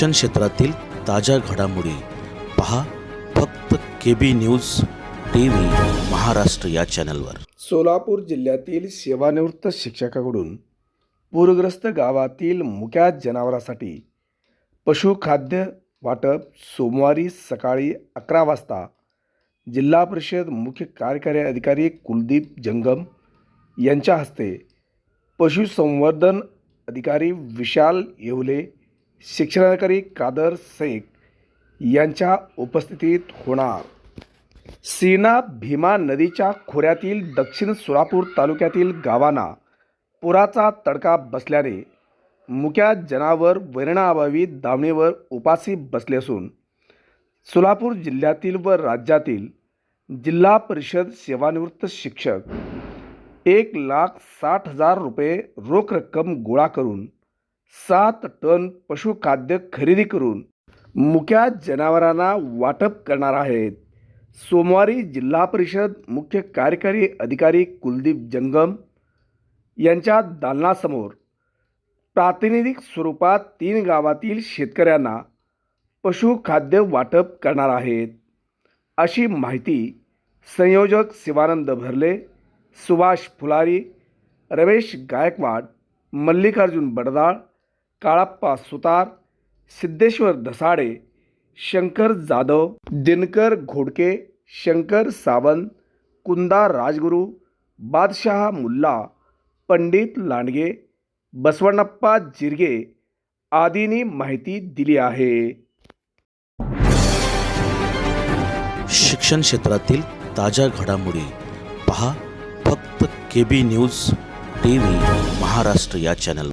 शिक्षण क्षेत्रातील ताज्या घडामोडी पहा फक्त K B news T V Maharashtra या चॅनलवर. सोलापूर जिल्ह्यातील सेवानिवृत्त शिक्षकाकडून पूरग्रस्त गावातील मुक्या जनावरासाठी पशुखाद्य वाटप सोमवारी सकाळी अकरा वाजता जिल्हा परिषद मुख्य कार्यकारी अधिकारी कुलदीप जंगम यांच्या हस्ते पशुसंवर्धन अधिकारी विशाल येवले शिक्षणाधिकारी कादर शेख यांच्या उपस्थितीत होणार. सीना भीमा नदीच्या खोऱ्यातील दक्षिण सोलापूर तालुक्यातील गावांना पुराचा तडका बसल्याने मुक्या जनावर वैरणाअभावी दावणीवर उपासी बसले असून सोलापूर जिल्ह्यातील व राज्यातील जिल्हा परिषद सेवानिवृत्त शिक्षक एक लाख साठ हजार रुपये रोख रक्कम गोळा करून सात टन पशुखाद्य खरेदी करून मुक्या जनावरांना वाटप करणार आहेत. सोमवारी जिल्हा परिषद मुख्य कार्यकारी अधिकारी कुलदीप जंगम यांच्या दालनासमोर प्रातिनिधिक स्वरूपात तीन गावातील शेतकऱ्यांना पशुखाद्य वाटप करणार आहेत. अशी माहिती संयोजक शिवानंद भरले सुभाष फुलारी रमेश गायकवाड मल्लिकार्जुन बडदाळ काळप्पा सुतार सिद्धेश्वर धसाडे शंकर जाधव दिनकर घोडके शंकर सावंत कुंदा राजगुरू बादशहा मुल्ला पंडित लांडगे बसवण्णप्पा जिरगे आदींनी माहिती दिली आहे. शिक्षण क्षेत्रातील ताज्या घडामोडी पहा फक्त K B news T V Maharashtra या चॅनल